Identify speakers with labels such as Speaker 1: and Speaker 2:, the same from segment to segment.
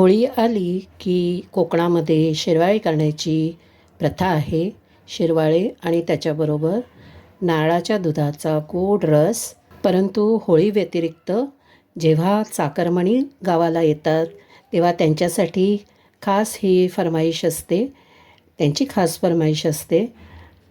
Speaker 1: होळी आली की कोकणामध्ये शिरवाळे करण्याची प्रथा आहे. शिरवाळे आणि त्याच्याबरोबर नारळाच्या दुधाचा गोड रस. परंतु होळी व्यतिरिक्त जेव्हा चाकरमणी गावाला येतात तेव्हा त्यांच्यासाठी खास ही फरमाईश असते. त्यांची खास फरमाईश असते.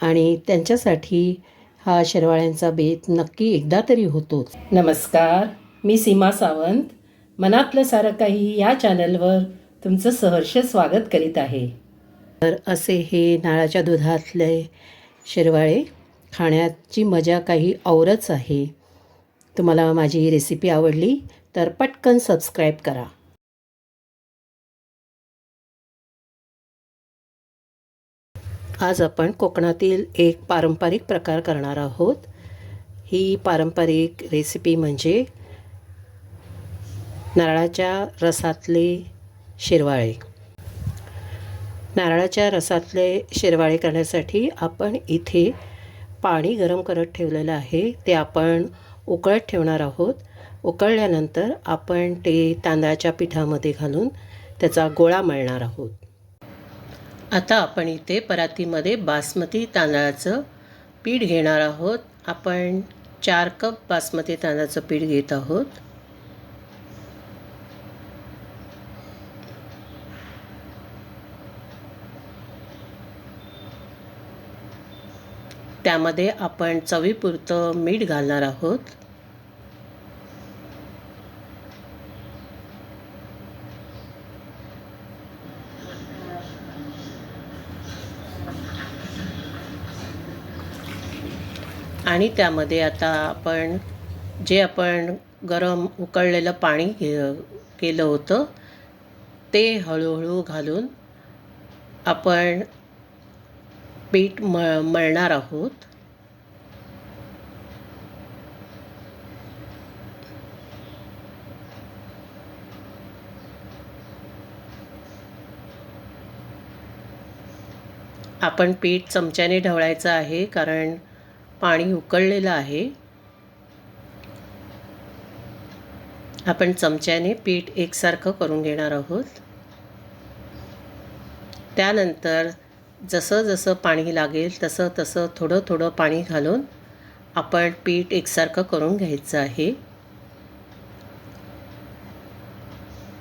Speaker 1: आणि त्यांच्यासाठी हा शिरवाळ्यांचा बेत नक्की एकदा तरी होतोच. नमस्कार मी सीमा सावंत. मनातलं सारं काही या चॅनलवर तुमचं सहर्ष स्वागत करीत आहे. तर असे हे नाळाच्या दुधातले शिरवाळे खाण्याची मजा काही औरच आहे. तुम्हाला माझी रेसिपी आवडली तर पटकन सबस्क्राईब करा. आज आपण कोकणातील एक पारंपरिक प्रकार करणार आहोत. ही पारंपरिक रेसिपी म्हणजे नारळाच्या रसातले शिरवाळे. नारळाच्या रसातले शिरवाळे करण्यासाठी आपण इथे पाणी गरम करत ठेवलेलं आहे. ते आपण उकळत ठेवणार आहोत. उकळल्यानंतर आपण ते तांदळाच्या पिठामध्ये घालून त्याचा गोळा मळणार आहोत. आता आपण इथे परातीमध्ये बासमती तांदळाचं पीठ घेणार आहोत. आपण चार कप बासमती तांदळाचं पीठ घेत आहोत. त्यामध्ये आपण चवीपुरतं मीठ घालणार आहोत. आणि त्यामध्ये आता आपण जे आपण गरम उकळलेलं पाणी घे केलं होतं ते हळूहळू घालून आपण पीठ मळ मळणार आहोत. आपण पीठ चमच्याने ढवळायचं आहे कारण पाणी उकळलेलं आहे. आपण चमच्याने पीठ एकसारखं करून घेणार आहोत. त्यानंतर जसं जसं पाणी लागेल तसं तसं थोडं थोडं पाणी घालून आपण पीठ एकसारखं करून घ्यायचं आहे.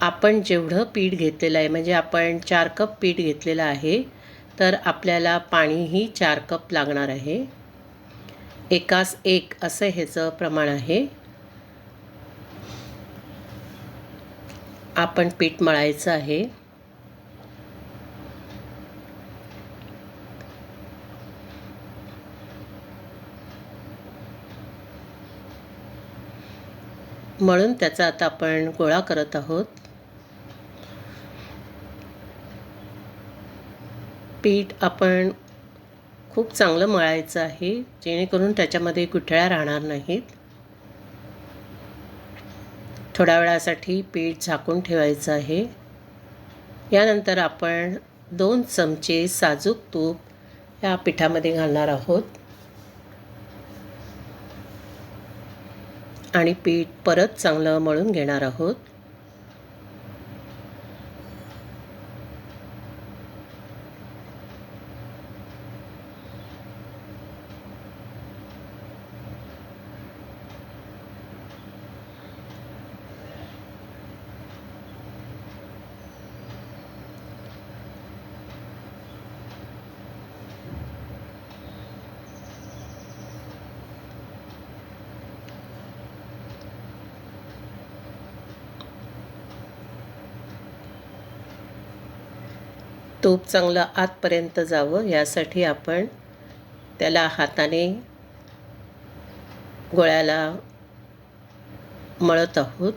Speaker 1: आपण जेवढं पीठ घेतलेलं आहे म्हणजे आपण चार कप पीठ घेतलेलं आहे तर आपल्याला पाणीही चार कप लागणार आहे. एकास एक असं ह्याचं प्रमाण आहे. आपण पीठ मळायचं आहे. म्हणून त्याचा आता आपण गोळा करत आहोत. पीठ आपण खूप चांगलं मळायचं आहे जेणेकरून त्याच्यामध्ये गुठळ्या राहणार नाहीत. थोड्या वेळासाठी पीठ झाकून ठेवायचं आहे. यानंतर आपण दोन चमचे साजूक तूप या पिठामध्ये घालणार आहोत. आणि पीठ परत चांगलं मळून घेणार आहोत. तूप चांगलं आतपर्यंत जावं यासाठी आपण त्याला हाताने गोळ्याला मळत आहोत.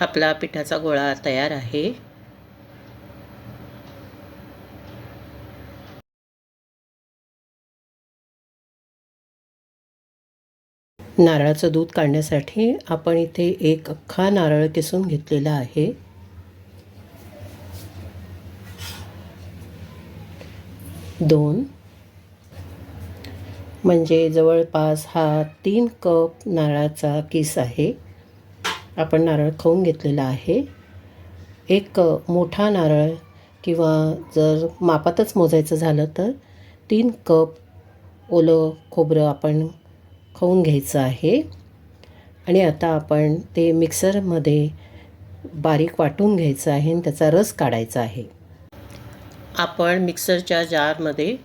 Speaker 1: आपला पिठाचा गोळा तयार आहे. नारळाचं दूध काढण्यासाठी आपण इथे एक अख्खा नारळ किसून घेतलेला आहे. दोन. म्हणजे जवळपास हा तीन कप नारळाचा किस आहे. आपण नारळ खाऊन घेतलेला आहे. एक मोठा नारळ किंवा जर मापातच मोजायचं झालं तर तीन कप ओलं खोबरं आपण होऊन घ्यायचं आहे. आणि आता आपण ते मिक्सरमध्ये बारीक वाटून घ्यायचं आहे आणि त्याचा रस काढायचा आहे. आपण मिक्सरच्या जारमध्ये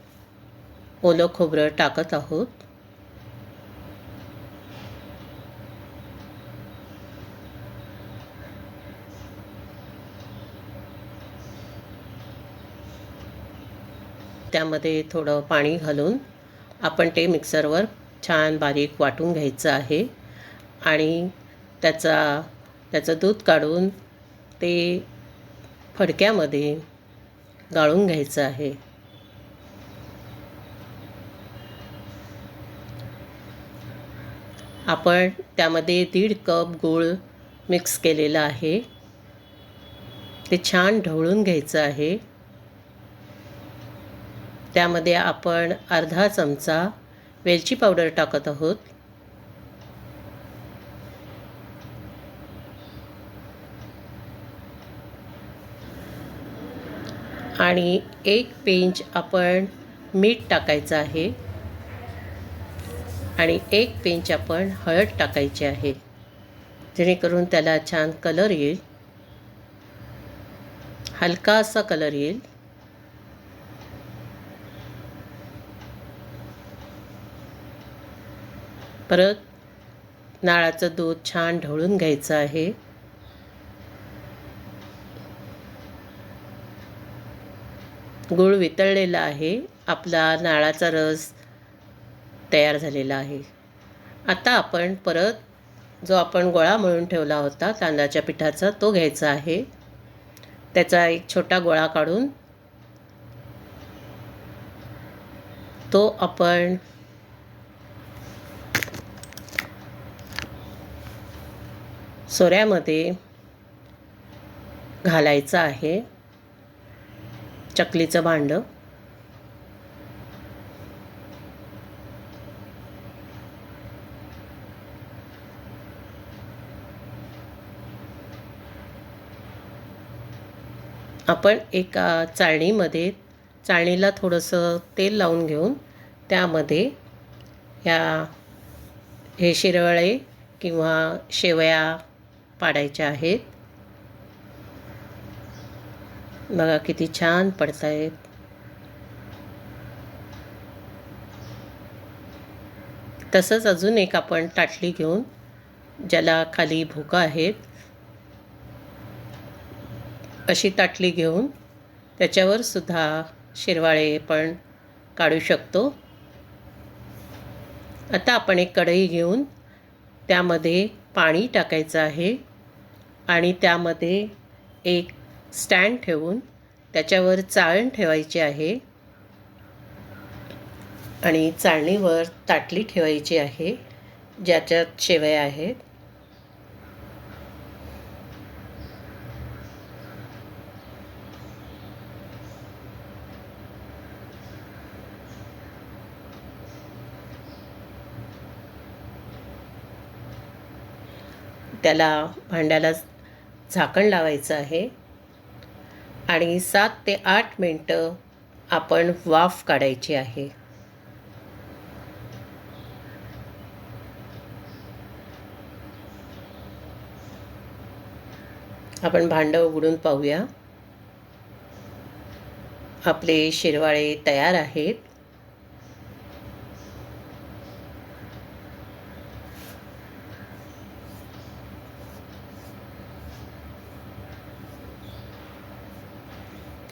Speaker 1: ओलं खोबरं टाकत आहोत. त्यामध्ये थोडं पाणी घालून आपण ते मिक्सरवर छान बारीक वाटून घ्यायचं आहे. आणि त्याचा त्याचं दूध काढून ते फडक्यामध्ये गाळून घ्यायचं आहे. आपण त्यामध्ये दीड कप गूळ मिक्स केलेला आहे. ते छान ढवळून घ्यायचं आहे. त्यामध्ये आपण अर्धा चमचा वेलची पावडर टाकत आहोत. आणि एक पिंच आपण मीठ टाकायचं आहे. आणि एक पिंच आपण हळद टाकायची आहे. जेणेकरून त्याला छान कलर येईल. हलका असा कलर येईल. परत नाळाचं दूध छान ढवळून घ्यायचं आहे. गूळ वितळलेला आहे. आपला नाळाचा रस तयार झालेला आहे. आता आपण परत जो आपण गोळा मळून ठेवला होता तांदळाच्या पिठाचा तो घ्यायचा आहे. त्याचा एक छोटा गोळा काढून तो आपण सोऱ्यामध्ये घालायचं आहे. चकलीचं भांडं. आपण एका चाळणीमध्ये चाळणीला थोडंसं तेल लावून घेऊन त्यामध्ये ह्या हे शिरवळे किंवा शेवया पाडायच्या आहेत. बघा किती छान पडतायत. तसंच अजून एक आपण ताटली घेऊन ज्याला खाली भोकं आहेत अशी ताटली घेऊन त्याच्यावर सुद्धा शिरवाळे पण काढू शकतो. आता आपण एक कढई घेऊन त्यामध्ये पाणी टाकायचं आहे. आणि त्यामध्ये एक स्टँड ठेवून त्याच्यावर चाळण ठेवायची आहे. आणि चाळणीवर ताटली ठेवायची आहे ज्याच्यात शेवया आहेत. त्याला भांड्याला झाकण लावायचं आहे. आणि सात ते आठ मिनटं आपण वाफ काढायची आहे. आपण भांडं उघडून पाहूया. आपले शिरवाळे तयार आहेत.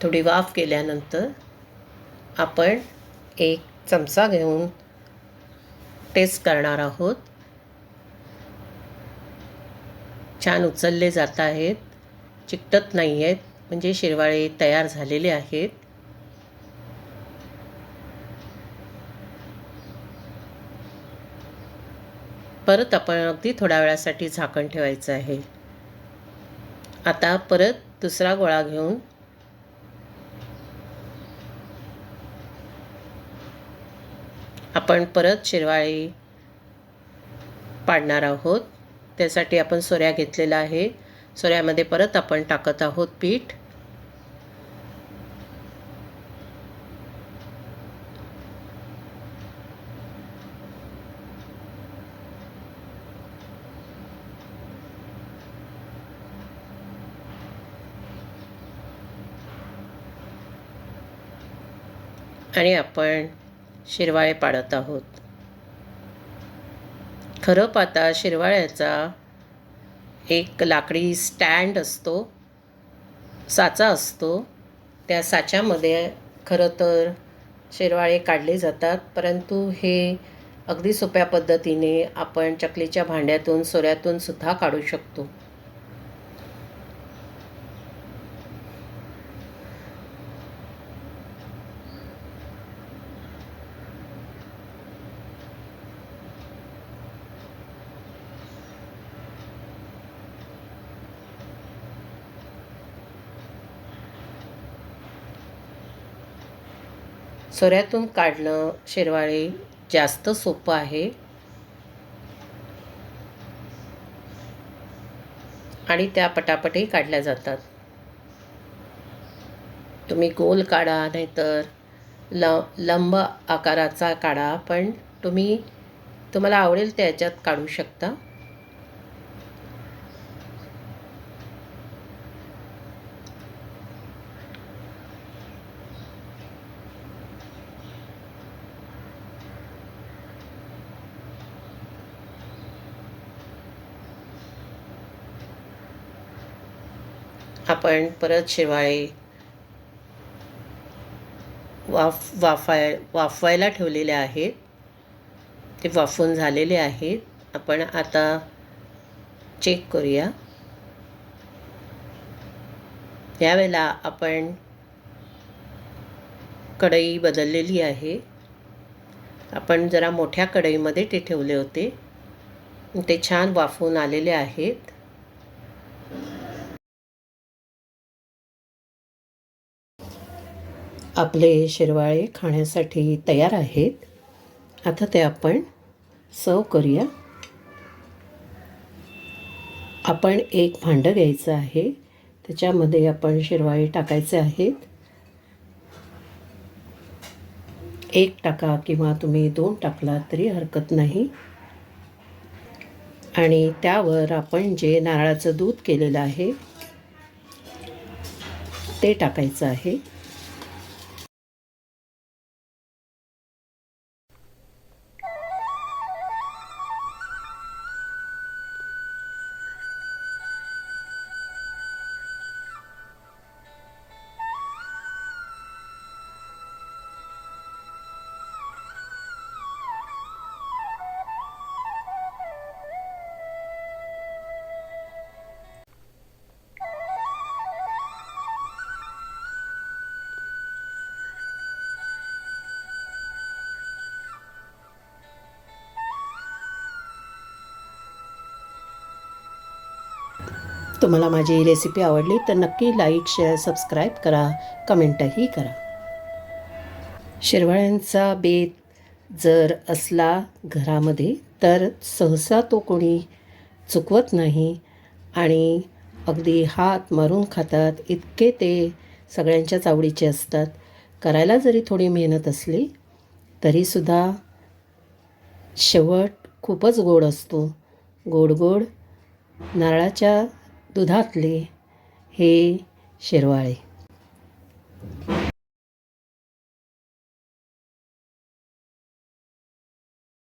Speaker 1: थोडी वाफ केल्यानंतर आपण एक चमचा घेऊन टेस्ट करणार आहोत. छान उचलले जात आहेत. चिकटत नाही आहेत. म्हणजे शिरवाळे तयार झालेले आहेत. परत आपण अगदी थोड्या वेळासाठी झाकण ठेवायचं आहे. आता परत दुसरा गोळा घेऊन आपण परत शिरवाळी पाडणार आहोत. त्यासाठी आपण सोऱ्या घेतलेला आहे. सोऱ्यामध्ये परत आपण टाकत आहोत पीठ. आणि आपण शिरवाळे पाडत आहोत. खरं पाहता शिरवाळ्याचा एक लाकडी स्टँड असतो साचा असतो. त्या साच्यामध्ये खरं तर शिरवाळे काढले जातात परंतु हे अगदी सोप्या पद्धतीने आपण चकलीच्या भांड्यातून सोऱ्यातून सुद्धा काढू शकतो. सोऱ्यातून काढणं शेरवाळे जास्त सोपं आहे. आणि त्या पटापटही काढल्या जातात. तुम्ही गोल काढा नाहीतर ल लंब आकाराचा काढा पण तुम्ही तुम्हाला आवडेल त्याच्यात काढू शकता. आपण परत शिवाळे वाफ वाफाय वाफवायला ठेवलेले आहेत. ते वाफून झालेले आहेत. आपण आता चेक करूया. यावेळेला आपण कढई बदललेली आहे. आपण जरा मोठ्या कढईमध्ये ते ठेवले होते. ते छान वाफून आलेले आहेत. आपले शिरवाळे खाण्यासाठी तयार आहेत. आता ते आपण सर्व करूया. आपण एक भांडं घ्यायचं आहे. त्याच्यामध्ये आपण शिरवाळे टाकायचे आहेत. एक टाका किंवा तुम्ही दोन टाकला तरी हरकत नाही. आणि त्यावर आपण जे नारळाचं दूध केलेलं आहे ते टाकायचं आहे. तुम्हाला माझी रेसिपी आवडली तर नक्की लाईक शेअर सबस्क्राईब करा. कमेंटही करा. शिरवाळ्यांचा बेत जर असला घरामध्ये तर सहसा तो कोणी चुकवत नाही आणि अगदी हात मारून खातात इतके ते सगळ्यांच्याच आवडीचे असतात. करायला जरी थोडी मेहनत असली तरीसुद्धा शेवट खूपच गोड असतो. गोड गोड नारळाच्या दुधातले हे शेरवाळे.